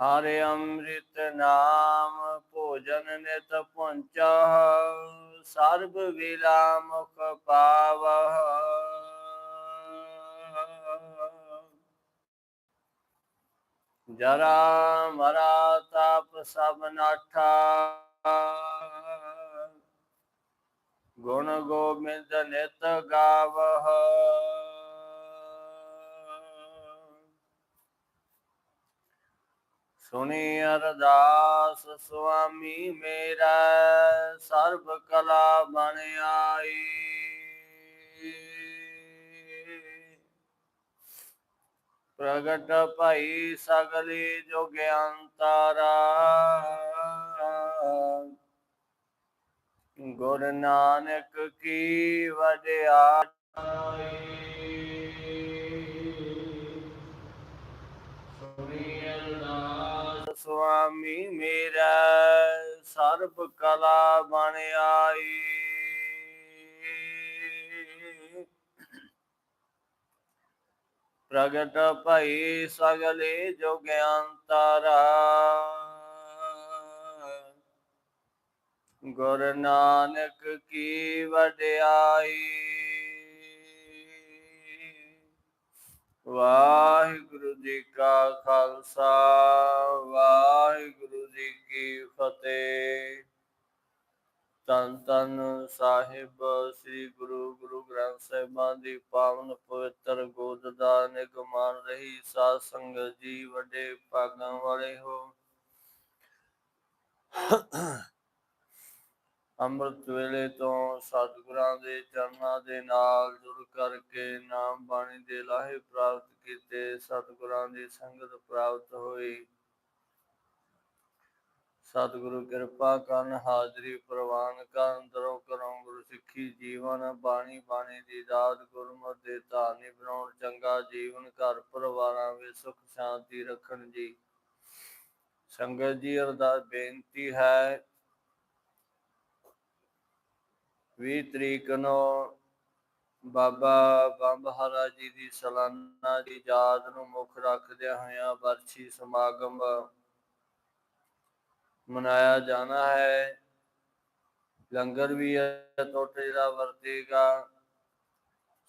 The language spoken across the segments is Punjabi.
ਹਰਿ ਅੰਮ੍ਰਿਤ ਨਾਮ ਭੋਜਨ ਨਿਤ ਪੁੰਚਾ ਸਰਬ ਵੇਲਾ ਮੁਖ ਪਾਵਹ। ਜਰਾ ਮਰਾ ਤਾਪ ਸਭ ਨਾਠਾ। ਗੁਣ ਗੋਬਿੰਦ ਨਿਤ ਗਾਵਹ। ਸੁਣੀ ਅਰਦਾਸ, ਸੁਆਮੀ ਮੇਰਾ ਸਰਬ ਕਲਾ ਬਣ ਆਈ। ਪ੍ਰਗਟ ਭਈ ਸਗਲੀ ਜੁਗਿਆੰਤਾਰਾ ਗੁਰ ਨਾਨਕ ਕੀ ਵਡਿਆਈ। ਸੁਆਮੀ ਮੇਰਾ ਸਰਬ ਕਲਾ ਬਣ ਆਈ ਪ੍ਰਗਟ ਭਈ ਸਗਲੇ ਜੁਗਿਆੰਤਰਾ ਗੁਰ ਨਾਨਕ ਕੀ ਵਡਿਆਈ। ਵਾਹਿਗੁਰੂ ਜੀ ਕਾ ਖਾਲਸਾ। ਤਨ ਤਨ ਸਾਹਿਬ, ਸ੍ਰੀ ਗੁਰੂ ਗੁਰੂ ਗ੍ਰੰਥ ਸਾਹਿਬਾਂ ਦੀ ਪਾਵਨ ਪਵਿੱਤਰ ਗੋਦ ਦਾ ਨਿਗਮਾਨ ਰਹੀ। ਸਾਧ ਸੰਗਤ ਜੀ, ਵੱਡੇ ਭਾਗਾਂ ਵਾਲੇ ਹੋ। ਅੰਮ੍ਰਿਤ ਵੇਲੇ ਤੋਂ ਸਤਿਗੁਰਾਂ ਦੇ ਚਰਨਾਂ ਦੇ ਨਾਲ ਜੁੜ ਕਰਕੇ ਨਾਮ ਬਾਣੀ ਦੇ ਲਾਹੇ ਪ੍ਰਾਪਤ ਕੀਤੇ। ਸਤਿਗੁਰਾਂ ਦੀ ਸੰਗਤ ਪ੍ਰਾਪਤ ਹੋਈ। ਸਤਿਗੁਰੂ ਕਿਰਪਾ ਕਰਨ, ਹਾਜ਼ਰੀ ਪ੍ਰਵਾਨ ਕਰਨ ਦਰੋਂ ਕਰੋ ਗੁਰੂ ਸਿੱਖੀ ਜੀਵਨ, ਬਾਣੀ ਬਾਣੀ ਦੀ ਦਾਤ, ਗੁਰਮਤਿ ਦੇ ਧਾਰਨੀ ਬਣਾਉਣ, ਚੰਗਾ ਜੀਵਨ, ਘਰ ਪਰਿਵਾਰਾਂ ਵਿੱਚ ਸੁਖ, ਸ਼ਾਂਤੀ ਰੱਖਣ ਜੀ। ਸੰਗਤ ਜੀ, ਅਰਦਾਸ ਬੇਨਤੀ ਹੈ 20 ਤਰੀਕ ਨੂੰ ਬਾਬਾ ਬੰਬਹਾਰਾ ਜੀ ਦੀ ਸਲਾਨਾ ਦੀ ਯਾਦ ਨੂੰ ਮੁੱਖ ਰੱਖਦਿਆਂ ਹੋਇਆ ਵਰਛੀ ਸਮਾਗਮ ਮਨਾਇਆ ਜਾਣਾ ਹੈ। ਲੰਗਰ ਵੀ ਟੁੱਟ ਜਿਹੜਾ ਵਰਤੇਗਾ।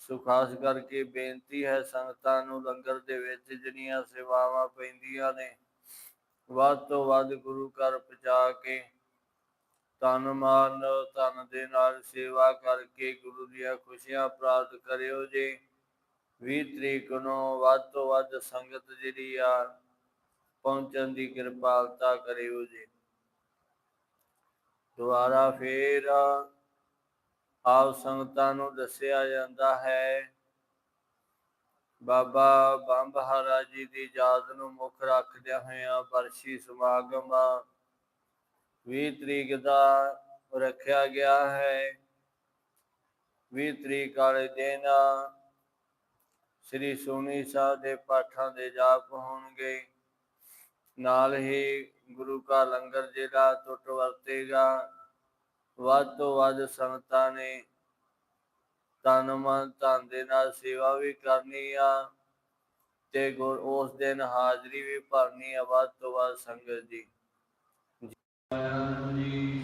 ਸੋ ਖਾਸ ਕਰਕੇ ਬੇਨਤੀ ਹੈ ਸੰਗਤਾਂ ਨੂੰ ਲੰਗਰ ਦੇ ਵਿੱਚ ਜਿਹੜੀਆਂ ਸੇਵਾਵਾਂ ਪੈਂਦੀਆਂ ਨੇ, ਵੱਧ ਤੋਂ ਵੱਧ ਗੁਰੂ ਘਰ ਪਹੁੰਚਾ ਕੇ ਤਨ ਮਨ, ਧਨ ਦੇ ਨਾਲ ਸੇਵਾ ਕਰਕੇ ਗੁਰੂ ਦੀਆਂ ਖੁਸ਼ੀਆਂ ਪ੍ਰਾਪਤ ਕਰਿਓ ਜੀ। 20 ਤਰੀਕ ਨੂੰ ਵੱਧ ਤੋਂ ਵੱਧ ਸੰਗਤ ਜਿਹੜੀ ਆ, ਪਹੁੰਚਣ ਦੀ ਕਿਰਪਾਲਤਾ ਕਰਿਓ ਜੀ। ਦੁਬਾਰਾ ਫੇਰ ਆਪ ਸੰਗਤਾਂ ਨੂੰ ਦੱਸਿਆ ਜਾਂਦਾ ਹੈ। ਬਾਬਾ ਬੰਬ ਬੰਬਹਾਰਾ ਜੀ ਦੀ ਯਾਦ ਨੂੰ ਮੁੱਖ ਰੱਖਦਿਆਂ ਹੋਇਆਂ ਵਰਸ਼ੀ ਸਮਾਗਮ 20 ਤਰੀਕ ਦਾ ਰੱਖਿਆ ਗਿਆ ਹੈ। 20 ਤਰੀਕ ਵਾਲੇ ਦਿਨ ਸ੍ਰੀ ਸੋਨੀ ਸਾਹਿਬ ਦੇ ਪਾਠਾਂ ਦੇ ਜਾਪ ਹੋਣਗੇ। ਨਾਲ ਹੀ ਗੁਰੂ ਕਾ ਲੰਗਰ ਜਿਹੜਾ ਟੁੱਟ ਵਰਤੇਗਾ, ਵੱਧ ਤੋਂ ਵੱਧ ਸੰਗਤਾਂ ਨੇ ਤਨ ਮਨ ਧਨ ਦੇ ਨਾਲ ਸੇਵਾ ਵੀ ਕਰਨੀ ਆ ਤੇ ਗੁਰ ਉਸ ਦਿਨ ਹਾਜ਼ਰੀ ਵੀ ਭਰਨੀ ਆ ਵੱਧ ਤੋਂ ਵੱਧ ਸੰਗਤ ਦੀ। ਜੀ